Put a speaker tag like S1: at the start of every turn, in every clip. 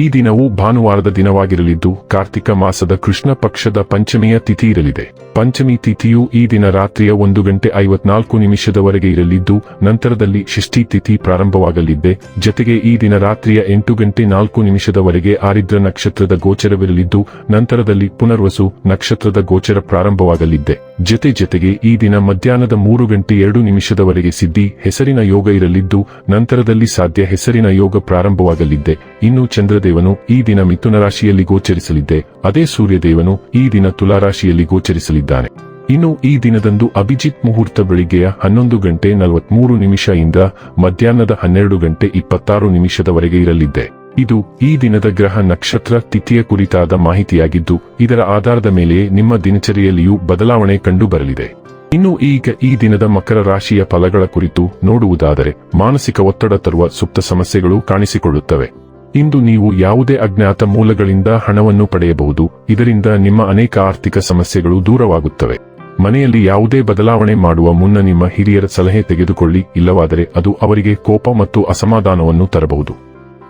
S1: ಈ ದಿನವು ಭಾನುವಾರದ ದಿನವಾಗಿರಲಿದ್ದು ಕಾರ್ತಿಕ ಮಾಸದ ಕೃಷ್ಣ ಪಕ್ಷದ ಪಂಚಮಿಯ ತಿಥಿ ಇರಲಿದೆ. ಪಂಚಮಿ ತಿಥಿಯು ಈ ದಿನ ರಾತ್ರಿಯ ಒಂದು ಗಂಟೆ ಐವತ್ನಾಲ್ಕು ನಿಮಿಷದವರೆಗೆ ಇರಲಿದ್ದು, ನಂತರದಲ್ಲಿ ಷಷ್ಠಿ ತಿಥಿ ಪ್ರಾರಂಭವಾಗಲಿದ್ದೆ. ಜತೆಗೆ ಈ ದಿನ ರಾತ್ರಿಯ ಎಂಟು ಗಂಟೆ ನಾಲ್ಕು ನಿಮಿಷದವರೆಗೆ ಆರಿದ್ರ ನಕ್ಷತ್ರದ ಗೋಚರವಿರಲಿದ್ದು, ನಂತರದಲ್ಲಿ ಪುನರ್ವಸು ನಕ್ಷತ್ರದ ಗೋಚರ ಪ್ರಾರಂಭವಾಗಲಿದ್ದೆ. ಜತೆ ಜತೆಗೆ ಈ ದಿನ ಮಧ್ಯಾಹ್ನದ ಮೂರು ಗಂಟೆ ಎರಡು ನಿಮಿಷದವರೆಗೆ ಸಿದ್ಧಿ ಹೆಸರಿನ ಯೋಗ ಇರಲಿದ್ದು, ನಂತರದಲ್ಲಿ ಸಾಧ್ಯ ಹೆಸರಿನ ಯೋಗ ಪ್ರಾರಂಭವಾಗಲಿದ್ದೆ. ಇನ್ನು ಚಂದ್ರದೇವನು ಈ ದಿನ ಮಿಥುನ ರಾಶಿಯಲ್ಲಿ ಗೋಚರಿಸಲಿದ್ದೆ. ಅದೇ ಸೂರ್ಯದೇವನು ಈ ದಿನ ತುಲಾರಾಶಿಯಲ್ಲಿ ಗೋಚರಿಸಲಿದ್ದಾನೆ. ಇನ್ನು ಈ ದಿನದಂದು ಅಭಿಜಿತ್ ಮುಹೂರ್ತ ಬೆಳಿಗ್ಗೆಯ ಹನ್ನೊಂದು ಗಂಟೆ ನಲವತ್ಮೂರು ನಿಮಿಷದಿಂದ ಮಧ್ಯಾಹ್ನದ ಹನ್ನೆರಡು ಗಂಟೆ ಇಪ್ಪತ್ತಾರು ನಿಮಿಷದವರೆಗೆ ಇರಲಿದ್ದೆ. ಇದು ಈ ದಿನದ ಗ್ರಹ ನಕ್ಷತ್ರ ತಿಥಿಯ ಕುರಿತಾದ ಮಾಹಿತಿಯಾಗಿದ್ದು, ಇದರ ಆಧಾರದ ಮೇಲೆಯೇ ನಿಮ್ಮ ದಿನಚರಿಯಲ್ಲಿಯೂ ಬದಲಾವಣೆ ಕಂಡು ಬರಲಿದೆ ಇನ್ನು ಈಗ ಈ ದಿನದ ಮಕರ ರಾಶಿಯ ಫಲಗಳ ಕುರಿತು ನೋಡುವುದಾದರೆ, ಮಾನಸಿಕ ಒತ್ತಡ ತರುವ ಸುಪ್ತ ಸಮಸ್ಯೆಗಳು ಕಾಣಿಸಿಕೊಳ್ಳುತ್ತವೆ. ಇಂದು ನೀವು ಯಾವುದೇ ಅಜ್ಞಾತ ಮೂಲಗಳಿಂದ ಹಣವನ್ನು ಪಡೆಯಬಹುದು. ಇದರಿಂದ ನಿಮ್ಮ ಅನೇಕ ಆರ್ಥಿಕ ಸಮಸ್ಯೆಗಳು ದೂರವಾಗುತ್ತವೆ. ಮನೆಯಲ್ಲಿ ಯಾವುದೇ ಬದಲಾವಣೆ ಮಾಡುವ ಮುನ್ನ ನಿಮ್ಮ ಹಿರಿಯರ ಸಲಹೆ ತೆಗೆದುಕೊಳ್ಳಿ, ಇಲ್ಲವಾದರೆ ಅದು ಅವರಿಗೆ ಕೋಪ ಮತ್ತು ಅಸಮಾಧಾನವನ್ನು ತರಬಹುದು.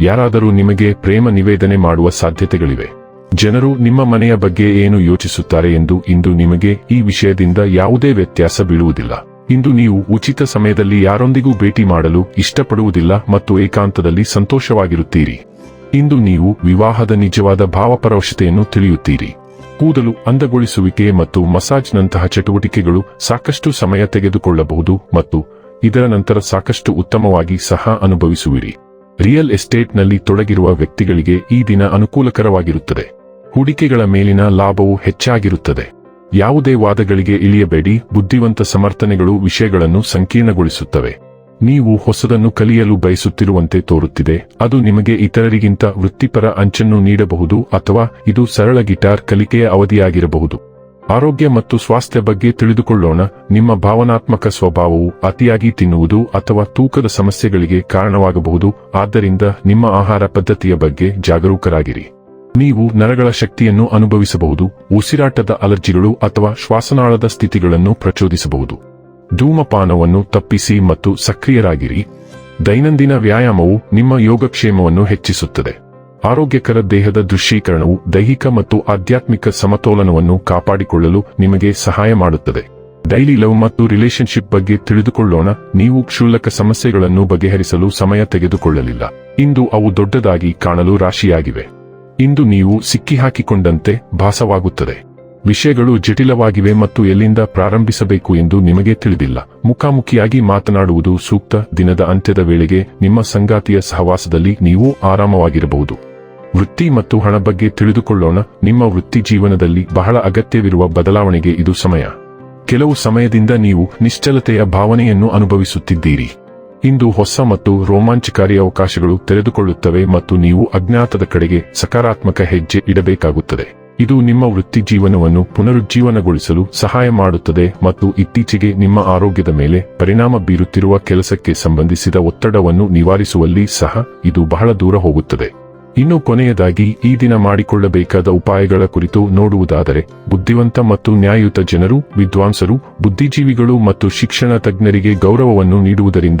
S1: ಯಾರಾದರೂ ನಿಮಗೆ ಪ್ರೇಮ ನಿವೇದನೆ ಮಾಡುವ ಸಾಧ್ಯತೆಗಳಿವೆ. ಜನರು ನಿಮ್ಮ ಮನೆಯ ಬಗ್ಗೆ ಏನು ಯೋಚಿಸುತ್ತಾರೆ ಎಂದು ಇಂದು ನಿಮಗೆ ಈ ವಿಷಯದಿಂದ ಯಾವುದೇ ವ್ಯತ್ಯಾಸ ಬೀಳುವುದಿಲ್ಲ. ಇಂದು ನೀವು ಉಚಿತ ಸಮಯದಲ್ಲಿ ಯಾರೊಂದಿಗೂ ಭೇಟಿ ಮಾಡಲು ಇಷ್ಟಪಡುವುದಿಲ್ಲ ಮತ್ತು ಏಕಾಂತದಲ್ಲಿ ಸಂತೋಷವಾಗಿರುತ್ತೀರಿ. ಇಂದು ನೀವು ವಿವಾಹದ ನಿಜವಾದ ಭಾವಪರವಶತೆಯನ್ನು ತಿಳಿಯುತ್ತೀರಿ. ಕೂದಲು ಅಂದಗೊಳಿಸುವಿಕೆ ಮತ್ತು ಮಸಾಜ್ನಂತಹ ಚಟುವಟಿಕೆಗಳು ಸಾಕಷ್ಟು ಸಮಯ ತೆಗೆದುಕೊಳ್ಳಬಹುದು ಮತ್ತು ಇದರ ನಂತರ ಸಾಕಷ್ಟು ಉತ್ತಮವಾಗಿ ಸಹ ಅನುಭವಿಸುವಿರಿ. ರಿಯಲ್ ಎಸ್ಟೇಟ್ನಲ್ಲಿ ತೊಡಗಿರುವ ವ್ಯಕ್ತಿಗಳಿಗೆ ಈ ದಿನ ಅನುಕೂಲಕರವಾಗಿರುತ್ತದೆ. ಹೂಡಿಕೆಗಳ ಮೇಲಿನ ಲಾಭವು ಹೆಚ್ಚಾಗಿರುತ್ತದೆ. ಯಾವುದೇ ವಾದಗಳಿಗೆ ಇಳಿಯಬೇಡಿ, ಬುದ್ಧಿವಂತ ಸಮರ್ಥನೆಗಳು ವಿಷಯಗಳನ್ನು ಸಂಕೀರ್ಣಗೊಳಿಸುತ್ತವೆ. ನೀವು ಹೊಸದನ್ನು ಕಲಿಯಲು ಬಯಸುತ್ತಿರುವಂತೆ ತೋರುತ್ತಿದೆ, ಅದು ನಿಮಗೆ ಇತರರಿಗಿಂತ ವೃತ್ತಿಪರ ಅಂಚನ್ನು ನೀಡಬಹುದು ಅಥವಾ ಇದು ಸರಳ ಗಿಟಾರ್ ಕಲಿಕೆಯ ಅವಧಿಯಾಗಿರಬಹುದು. ಆರೋಗ್ಯ ಮತ್ತು ಸ್ವಾಸ್ಥ್ಯ ಬಗ್ಗೆ ತಿಳಿದುಕೊಳ್ಳೋಣ, ನಿಮ್ಮ ಭಾವನಾತ್ಮಕ ಸ್ವಭಾವವು ಅತಿಯಾಗಿ ತಿನ್ನುವುದು ಅಥವಾ ತೂಕದ ಸಮಸ್ಯೆಗಳಿಗೆ ಕಾರಣವಾಗಬಹುದು, ಆದ್ದರಿಂದ ನಿಮ್ಮ ಆಹಾರ ಪದ್ಧತಿಯ ಬಗ್ಗೆ ಜಾಗರೂಕರಾಗಿರಿ. ನೀವು ನರಗಳ ಶಕ್ತಿಯನ್ನು ಅನುಭವಿಸಬಹುದು, ಉಸಿರಾಟದ ಅಲರ್ಜಿಗಳು ಅಥವಾ ಶ್ವಾಸನಾಳದ ಸ್ಥಿತಿಗಳನ್ನು ಪ್ರಚೋದಿಸಬಹುದು. ಧೂಮಪಾನವನ್ನು ತಪ್ಪಿಸಿ ಮತ್ತು ಸಕ್ರಿಯರಾಗಿರಿ. ದೈನಂದಿನ ವ್ಯಾಯಾಮವು ನಿಮ್ಮ ಯೋಗಕ್ಷೇಮವನ್ನು ಹೆಚ್ಚಿಸುತ್ತದೆ. ಆರೋಗ್ಯಕರ ದೇಹದ ದೃಶ್ಯೀಕರಣವು ದೈಹಿಕ ಮತ್ತು ಆಧ್ಯಾತ್ಮಿಕ ಸಮತೋಲನವನ್ನು ಕಾಪಾಡಿಕೊಳ್ಳಲು ನಿಮಗೆ ಸಹಾಯ ಮಾಡುತ್ತದೆ. ಡೈಲಿ ಲವ್ ಮತ್ತು ರಿಲೇಶನ್ಶಿಪ್ ಬಗ್ಗೆ ತಿಳಿದುಕೊಳ್ಳೋಣ. ನೀವು ಕ್ಷುಲ್ಲಕ ಸಮಸ್ಯೆಗಳನ್ನು ಬಗೆಹರಿಸಲು ಸಮಯ ತೆಗೆದುಕೊಳ್ಳಲಿಲ್ಲ. ಇಂದು ಅವು ದೊಡ್ಡದಾಗಿ ಕಾಣಲು ರಾಶಿಯಾಗಿವೆ. ಇಂದು ನೀವು ಸಿಕ್ಕಿಹಾಕಿಕೊಂಡಂತೆ ಭಾಸವಾಗುತ್ತದೆ. ವಿಷಯಗಳು ಜಟಿಲವಾಗಿವೆ ಮತ್ತು ಎಲ್ಲಿಂದ ಪ್ರಾರಂಭಿಸಬೇಕು ಎಂದು ನಿಮಗೆ ತಿಳಿದಿಲ್ಲ. ಮುಖಾಮುಖಿಯಾಗಿ ಮಾತನಾಡುವುದು ಸೂಕ್ತ ದಿನದ ಅಂತ್ಯದ ವೇಳೆಗೆ ನಿಮ್ಮ ಸಂಗಾತಿಯ ಸಹವಾಸದಲ್ಲಿ ನೀವು ಆರಾಮವಾಗಿರಬಹುದು. ವೃತ್ತಿ ಮತ್ತು ಹಣ ಬಗ್ಗೆ ತಿಳಿದುಕೊಳ್ಳೋಣ. ನಿಮ್ಮ ವೃತ್ತಿ ಜೀವನದಲ್ಲಿ ಬಹಳ ಅಗತ್ಯವಿರುವ ಬದಲಾವಣೆಗೆ ಇದು ಸಮಯ. ಕೆಲವು ಸಮಯದಿಂದ ನೀವು ನಿಶ್ಚಲತೆಯ ಭಾವನೆಯನ್ನು ಅನುಭವಿಸುತ್ತಿದ್ದೀರಿ. ಇಂದು ಹೊಸ ಮತ್ತು ರೋಮಾಂಚಕಾರಿ ಅವಕಾಶಗಳು ತೆರೆದುಕೊಳ್ಳುತ್ತವೆ ಮತ್ತು ನೀವು ಅಜ್ಞಾತದ ಕಡೆಗೆ ಸಕಾರಾತ್ಮಕ ಹೆಜ್ಜೆ ಇಡಬೇಕಾಗುತ್ತದೆ. ಇದು ನಿಮ್ಮ ವೃತ್ತಿ ಜೀವನವನ್ನು ಪುನರುಜ್ಜೀವನಗೊಳಿಸಲು ಸಹಾಯ ಮಾಡುತ್ತದೆ ಮತ್ತು ಇತ್ತೀಚೆಗೆ ನಿಮ್ಮ ಆರೋಗ್ಯದ ಮೇಲೆ ಪರಿಣಾಮ ಬೀರುತ್ತಿರುವ ಕೆಲಸಕ್ಕೆ ಸಂಬಂಧಿಸಿದ ಒತ್ತಡವನ್ನು ನಿವಾರಿಸುವಲ್ಲಿ ಸಹ ಇದು ಬಹಳ ದೂರ ಹೋಗುತ್ತದೆ. ಇನ್ನು ಕೊನೆಯದಾಗಿ, ಈ ದಿನ ಮಾಡಿಕೊಳ್ಳಬೇಕಾದ ಉಪಾಯಗಳ ಕುರಿತು ನೋಡುವುದಾದರೆ, ಬುದ್ಧಿವಂತ ಮತ್ತು ನ್ಯಾಯಯುತ ಜನರು, ವಿದ್ವಾಂಸರು, ಬುದ್ಧಿಜೀವಿಗಳು ಮತ್ತು ಶಿಕ್ಷಣ ತಜ್ಞರಿಗೆ ಗೌರವವನ್ನು ನೀಡುವುದರಿಂದ